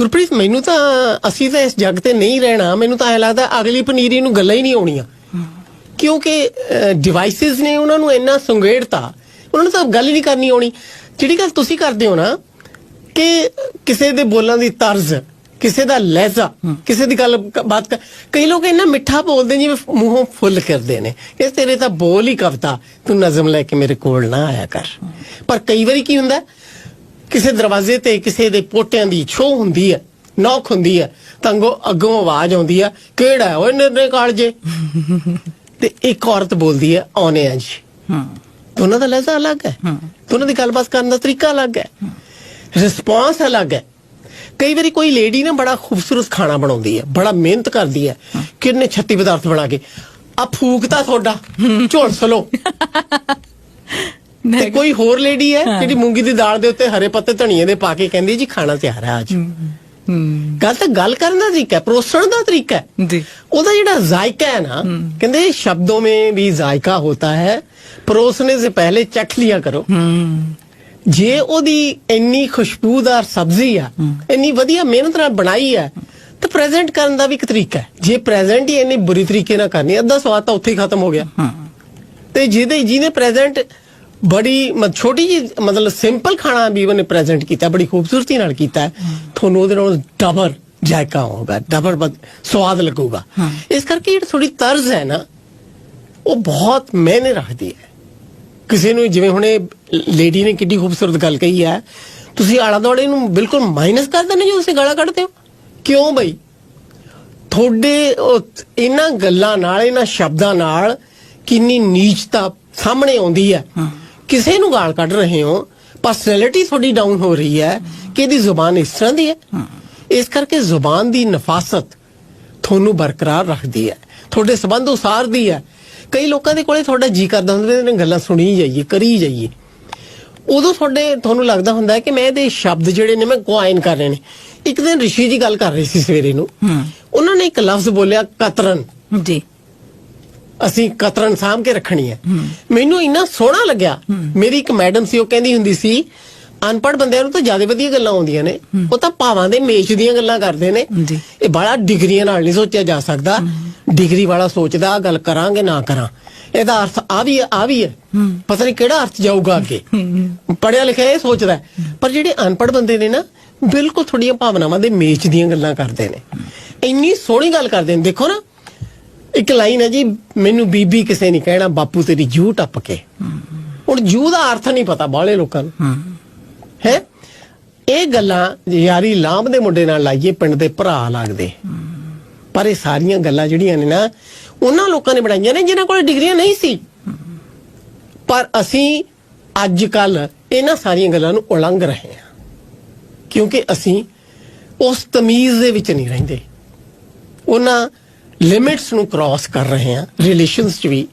ਗੁਰਪ੍ਰੀਤ ਮੈਨੂੰ ਤਾਂ ਅਸੀਂ ਤਾਂ ਇਸ ਜੱਗ ਤੇ ਨਹੀਂ ਰਹਿਣਾ। ਮੈਨੂੰ ਤਾਂ ਐ ਲੱਗਦਾ ਅਗਲੀ ਪਨੀਰੀ ਨੂੰ ਗੱਲਾਂ ਹੀ ਨਹੀਂ ਆਉਣੀਆਂ। ਕਿਉਂਕਿ ਡਿਵਾਈਸਸ ਨੇ ਉਹਨਾਂ ਨੂੰ ਇੰਨਾ ਸੰਗੇੜਤਾ ਉਹਨਾਂ ਨੂੰ ਤਾਂ ਗੱਲ ਹੀ ਨਹੀਂ ਕਰਨੀ ਆਉਣੀ। ਜਿਹੜੀ ਗੱਲ ਤੁਸੀਂ ਕਰਦੇ ਹੋ ਨਾ ਕਿ ਕਿਸੇ ਦੇ ਬੋਲਣ ਦੀ ਤਰਜ਼ ਕਿਸੇ ਦਾ ਲਹਿਜ਼ਾ ਕਿਸੇ ਦੀ ਗੱਲ ਬਾਤ ਕਈ ਲੋਕ ਇੰਨਾ ਮਿੱਠਾ ਬੋਲਦੇ ਜਿਵੇਂ ਮੂੰਹੋਂ ਫੁੱਲ ਕਰਦੇ ਨੇ। ਇਹ ਤੇਰੇ ਤਾਂ ਬੋਲ ਹੀ ਕਵਤਾ ਤੂੰ ਨਜ਼ਮ ਲੈ ਕੇ ਮੇਰੇ ਕੋਲ ਨਾ ਆਇਆ ਕਰ। ਪਰ ਕਈ ਵਾਰੀ ਕੀ ਹੁੰਦਾ ਕਿਸੇ ਦਰਵਾਜ਼ੇ ਤੇ ਕਿਸੇ ਦੇ ਪੋਟਿਆਂ ਦੀ ਛੋ ਹੁੰਦੀ ਹੈ ਨੌਕ ਹੁੰਦੀ ਹੈ ਤਾਂ ਅੱਗੋਂ ਆਵਾਜ਼ ਆਉਂਦੀ ਹੈ ਕਿਹੜਾ ਓਏ ਨਿਰਨੇ ਕਾਲਜੇ ਤੇ ਇੱਕ ਔਰਤ ਬੋਲਦੀ ਹੈ ਆਉਨੇ ਆ ਜੀ। ਹੂੰ। ਦੋਨਾਂ ਦਾ ਲਹਿਜ਼ਾ ਅਲੱਗ ਹੈ। ਦੋਨਾਂ ਦੀ ਗੱਲਬਾਤ ਕਰਨ ਦਾ ਤਰੀਕਾ ਅਲੱਗ ਹੈ। ਰਿਸਪੌਂਸ ਅਲੱਗ ਹੈ। ਕਈ ਵਾਰੀ ਕੋਈ ਲੇਡੀ ਨਾ ਬੜਾ ਖੂਬਸੂਰਤ ਖਾਣਾ ਬਣਾਉਂਦੀ ਹੈ ਬੜਾ ਮਿਹਨਤ ਕਰਦੀ ਹੈ ਕਿੰਨੇ 36 ਪਦਾਰਥ ਬਣਾ ਕੇ। ਆ ਫੂਕਤਾ ਤੁਹਾਡਾ। ਝੋਲਸ ਲੋ ਤੇ ਕੋਈ ਹੋਰ ਲੇਡੀ ਹੈ ਜਿਹੜੀ ਮੂੰਗੀ ਦੀ ਦਾਲ ਦੇ ਉੱਤੇ ਹਰੇ ਪੱਤੇ ਧਨੀਏ ਦੇ ਪਾ ਕੇ ਕਹਿੰਦੀ ਜੀ ਖਾਣਾ ਤਿਆਰ ਹੈ ਅੱਜ। ਗੱਲ ਤਾਂ ਗੱਲ ਕਰਨ ਦਾ ਤਰੀਕਾ ਹੈ ਪਰੋਸਣ ਦਾ ਤਰੀਕਾ ਹੈ। ਜੀ। ਉਹਦਾ ਜਿਹੜਾ ਜ਼ਾਇਕਾ ਹੈ ਨਾ ਕਹਿੰਦੇ ਸ਼ਬਦੋਂ ਮੇ ਵੀ ਜ਼ਾਇਕਾ ਹੁੰਦਾ ਹੈ ਪਰੋਸਨੇ ਸੇ ਪਹਿਲੇ ਚੱਖ ਲਿਆ ਕਰੋ। ਜੇ ਉਹਦੀ ਇੰਨੀ ਖੁਸ਼ਬੂਦਾਰ ਸਬਜ਼ੀ ਆ ਇੰਨੀ ਵਧੀਆ ਮਿਹਨਤ ਨਾਲ ਬਣਾਈ ਆ ਤਾਂ ਪ੍ਰੈਜ਼ੈਂਟ ਕਰਨ ਦਾ ਵੀ ਇੱਕ ਤਰੀਕਾ ਹੈ। ਜੇ ਪ੍ਰੈਜ਼ੈਂਟ ਹੀ ਇੰਨੀ ਬੁਰੀ ਤਰੀਕੇ ਨਾਲ ਕਰਨੀ ਅੱਧਾ ਸਵਾਦ ਤਾਂ ਉੱਥੇ ਹੀ ਖਤਮ ਹੋ ਗਿਆ। ਤੇ ਜਿਹਦੇ ਜਿਹਨੇ ਪ੍ਰੈਜ਼ੈਂਟ ਬੜੀ ਛੋਟੀ ਜੀ ਮਤਲਬ ਸਿੰਪਲ ਖਾਣਾ ਵੀ ਉਹਨੇ ਪ੍ਰੈਜ਼ੈਂਟ ਕੀਤਾ ਬੜੀ ਖੂਬਸੂਰਤੀ ਨਾਲ ਕੀਤਾ। ਤੁਹਾਨੂੰ ਉਹਦੇ ਨਾਲ ਡਬਲ ਜਾਇਕਾ ਹੋਗਾ ਬਦ- ਸਵਾਦ ਲੱਗੂਗਾ। ਇਸ ਕਰਕੇ ਜਿਹੜੀ ਥੋੜੀ ਤਰਜ਼ ਹੈ ਨਾ ਉਹ ਬਹੁਤ ਮਾਇਨੇ ਰੱਖਦੀ ਹੈ। ਕਿਸੇ ਨੂੰ ਜਿਵੇਂ ਹੁਣੇ ਲੇਡੀ ਨੇ ਕਿੰਨੀ ਖੂਬਸੂਰਤ ਗੱਲ ਕਹੀ ਹੈ ਤੁਸੀਂ ਆਲਾ ਦੁਆਲੇ ਨੂੰ ਬਿਲਕੁਲ ਮਾਈਨਸ ਕਰ ਦਿੰਦੇ ਜੋ ਤੁਸੀਂ ਗਾਲਾਂ ਕੱਢਦੇ ਹੋ? ਕਿਉਂ ਬਈ? ਤੁਹਾਡੇ ਇਹਨਾਂ ਗੱਲਾਂ ਨਾਲ ਇਹਨਾਂ ਸ਼ਬਦਾਂ ਨਾਲ ਕਿੰਨੀ ਨੀਚਤਾ ਸਾਹਮਣੇ ਆਉਂਦੀ ਹੈ। ਕਿਸੇ ਨੂੰ ਗਾਲ ਕੱਢ ਰਹੇ ਹੋ ਪਰਸਨੈਲਿਟੀ ਤੁਹਾਡੀ ਡਾਊਨ ਹੋ ਰਹੀ ਹੈ ਕਿ ਇਹਦੀ ਜ਼ੁਬਾਨ ਇਸ ਤਰ੍ਹਾਂ ਦੀ ਹੈ? ਇਸ ਕਰਕੇ ਜ਼ੁਬਾਨ ਦੀ ਨਫਾਸਤ ਤੁਹਾਨੂੰ ਬਰਕਰਾਰ ਰੱਖਦੀ ਹੈ ਤੁਹਾਡੇ ਸਬੰਧ ਉਸਾਰਦੀ ਹੈ। ਕਈ ਲੋਕਾਂ ਦੇ ਕੋਲੇ ਤੁਹਾਡਾ ਜੀ ਕਰਦਾ ਹੁੰਦਾ ਇਹਨਾਂ ਗੱਲਾਂ ਸੁਣੀ ਜਾਈਏ ਕਰੀ ਜਾਈਏ। ਉਦੋਂ ਤੁਹਾਡੇ ਤੁਹਾਨੂੰ ਲੱਗਦਾ ਹੁੰਦਾ ਹੈ ਕਿ ਮੈਂ ਇਹਦੇ ਸ਼ਬਦ ਜਿਹੜੇ ਨੇ ਮੈਂ ਕੁਆਇਨ ਕਰ ਰਹੇ ਨੇ। ਇੱਕ ਦਿਨ ਰਿਸ਼ੀ ਜੀ ਗੱਲ ਕਰ ਰਹੇ ਸੀ ਸਵੇਰੇ ਨੂੰ। ਉਹਨਾਂ ਨੇ ਇੱਕ ਲਫ਼ਜ਼ ਬੋਲਿਆ ਕਤਰਨ। ਜੀ। ਅਸੀਂ ਕਤਰਨ ਸਾਂਭ ਕੇ ਰੱਖਣੀ ਹੈ। ਮੈਨੂੰ ਇੰਨਾ ਸੋਹਣਾ ਲੱਗਿਆ। ਮੇਰੀ ਇੱਕ ਮੈਡਮ ਸੀ ਉਹ ਕਹਿੰਦੀ ਹੁੰਦੀ ਸੀ ਅਨਪੜ੍ਹ ਬੰਦਿਆਂ ਨੂੰ ਤਾਂ ਜ਼ਿਆਦਾ ਵਧੀਆ ਗੱਲਾਂ ਆਉਂਦੀਆਂ ਨੇ। ਉਹ ਤਾਂ ਭਾਵਾਂ ਦੇ ਮੇਚ ਦੀਆਂ ਗੱਲਾਂ ਕਰਦੇ ਨੇ। ਇਹ ਬੜਾ ਡਿਗਰੀਆਂ ਨਾਲ ਨਹੀਂ ਸੋਚਿਆ ਜਾ ਸਕਦਾ। ਡਿਗਰੀ ਵਾਲਾ ਸੋਚਦਾ ਆਹ ਗੱਲ ਕਰਾਂਗੇ ਨਾ ਕਰਾਂ। ਇਹਦਾ ਅਰਥ ਆ ਵੀ ਆ ਵੀ ਹੈ। ਪਤਾ ਨਹੀਂ ਕਿਹੜਾ ਅਰਥ ਜਾਊਗਾ ਅੱਗੇ। ਪੜਿਆ ਲਿਖਿਆ ਇਹ ਸੋਚਦਾ ਹੈ। ਪਰ ਜਿਹੜੇ ਅਨਪੜ੍ਹ ਬੰਦੇ ਨੇ ਨਾ ਬਿਲਕੁਲ ਥੋੜੀਆਂ ਭਾਵਨਾਵਾਂ ਦੇ ਮੇਚ ਦੀਆਂ ਗੱਲਾਂ ਕਰਦੇ ਨੇ। ਇੰਨੀ ਸੋਹਣੀ ਗੱਲ ਕਰਦੇ ਨੇ। ਦੇਖੋ ਨਾ ਇੱਕ ਲਾਈਨ ਹੈ ਜੀ ਮੈਨੂੰ ਬੀਬੀ ਕਿਸੇ ਨਹੀਂ ਕਹਿਣਾ ਬਾਪੂ ਤੇਰੀ ਜੂ ਟੱਪ ਕੇ। ਹੁਣ ਜੂ ਦਾ ਅਰਥ ਨਹੀਂ ਪਤਾ ਬਾਹਲੇ ਲੋਕਾਂ ਨੂੰ। ਹੈ। ਇਹ ਗੱਲਾਂ ਯਾਰੀ ਲਾਂਭ ਦੇ ਮੁੰਡੇ ਨਾਲ ਲਾਈਏ ਪਿੰਡ ਦੇ ਭਰਾ ਲੱਗਦੇ। ਪਰ ਇਹ ਸਾਰੀਆਂ ਗੱਲਾਂ ਜਿਹੜੀਆਂ ਨੇ ਨਾ ਉਹਨਾਂ ਲੋਕਾਂ ਨੇ ਬਣਾਈਆਂ ਨੇ ਜਿਨ੍ਹਾਂ ਕੋਲ ਡਿਗਰੀਆਂ ਨਹੀਂ ਸੀ। ਪਰ ਅਸੀਂ ਅੱਜ ਕੱਲ ਇਹਨਾਂ ਸਾਰੀਆਂ ਗੱਲਾਂ ਨੂੰ ਉਲੰਘ ਰਹੇ ਹਾਂ। ਕਿਉਂਕਿ ਅਸੀਂ ਉਸ ਤਮੀਜ਼ ਦੇ ਵਿੱਚ ਨਹੀਂ ਰਹਿੰਦੇ। ਉਹਨਾਂ ਲਿਮਿਟਸ ਨੂੰ ਕ੍ਰਾਸ ਕਰ ਰਹੇ ਹਾਂ ਰਿਲੇਸ਼ਨਸ 'ਚ ਵੀ।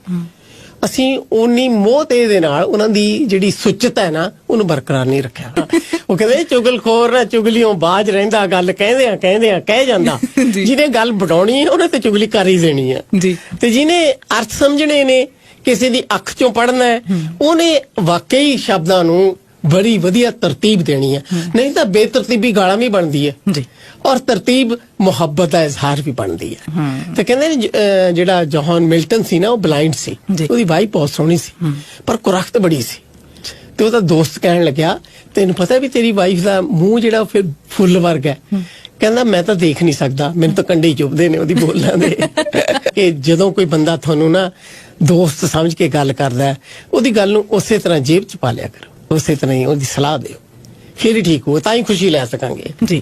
ਅਸੀਂ ਉਨੀ ਮੋਹ ਤੇ ਦੇ ਨਾਲ ਉਹਨਾਂ ਦੀ ਜਿਹੜੀ ਸੁੱਚਤਾ ਹੈ ਨਾ ਉਹਨੂੰ ਬਰਕਰਾਰ ਨਹੀਂ ਰੱਖਿਆ। ਉਹ ਕਹਿੰਦੇ ਚੁਗਲਖੋਰ ਨਾ ਚੁਗਲੀਓਂ ਬਾਜ ਰਹਿੰਦਾ ਗੱਲ ਕਹਿੰਦੇ ਆ ਕਹਿੰਦੇ ਆ ਕਹਿ ਜਾਂਦਾ। ਜਿਹਨੇ ਗੱਲ ਬਣਾਉਣੀ ਹੈ ਉਹਨੇ ਤੇ ਚੁਗਲੀ ਕਰ ਹੀ ਦੇਣੀ ਹੈ। ਜੀ। ਤੇ ਜਿਹਨੇ ਅਰਥ ਸਮਝਣੇ ਨੇ ਕਿਸੇ ਦੀ ਅੱਖ ਚੋਂ ਪੜਨਾ ਹੈ। ਉਹਨੇ ਵਾਕਈ ਸ਼ਬਦਾਂ ਨੂੰ ਬੜੀ ਵਧੀਆ ਤਰਤੀਬ ਦੇਣੀ ਹੈ। ਨਹੀਂ ਤਾਂ ਬੇਤਰਤੀਬੀ ਗਾਲਾਂ ਵੀ ਬਣਦੀ ਹੈ। ਜੀ। ਔਰ ਤਰਤੀਬ ਮੁਹੱਬਤ ਦਾ ਇਜ਼ਹਾਰ ਵੀ ਬਣਦੀ ਹੈ। ਤੇ ਕਹਿੰਦੇ ਨੇ ਜਿਹੜਾ ਜੌਹਨ ਮਿਲਟਨ ਸੀ ਨਾ ਉਹ ਬਲਾਈਂਡ ਸੀ। ਉਹਦੀ ਵਾਈਫ ਬਹੁਤ ਸੋਹਣੀ ਸੀ। ਪਰ ਕੁਰਖਤ ਬੜੀ ਸੀ। ਤੇ ਉਹਦਾ ਦੋਸਤ ਕਹਿਣ ਲੱਗਿਆ ਤੈਨੂੰ ਪਤਾ ਵੀ ਤੇਰੀ ਵਾਈਫ ਦਾ ਮੂੰਹ ਜਿਹੜਾ ਫਿਰ ਫੁੱਲ ਵਰਗਾ ਹੈ? ਕਹਿੰਦਾ ਮੈਂ ਤਾਂ ਦੇਖ ਨਹੀਂ ਸਕਦਾ। ਮੈਨੂੰ ਤਾਂ ਕੰਡੇ ਚੁੱਭਦੇ ਨੇ ਉਹਦੀ ਬੋਲਾਂ ਦੇ। ਕਿ ਜਦੋਂ ਕੋਈ ਬੰਦਾ ਤੁਹਾਨੂੰ ਨਾ ਦੋਸਤ ਸਮਝ ਕੇ ਗੱਲ ਕਰਦਾ ਉਹਦੀ ਗੱਲ ਨੂੰ ਉਸੇ ਤਰ੍ਹਾਂ ਜੇਬ 'ਚ ਪਾ ਲਿਆ ਕਰੋ। ਉਸੇ ਤਰ੍ਹਾਂ ਹੀ ਉਹਦੀ ਸਲਾਹ ਦਿਓ। ਫਿਰ ਹੀ ਠੀਕ ਹੋ ਤਾਂ ਹੀ ਖੁਸ਼ੀ ਲੈ ਸਕਾਂਗੇ। ਜੀ।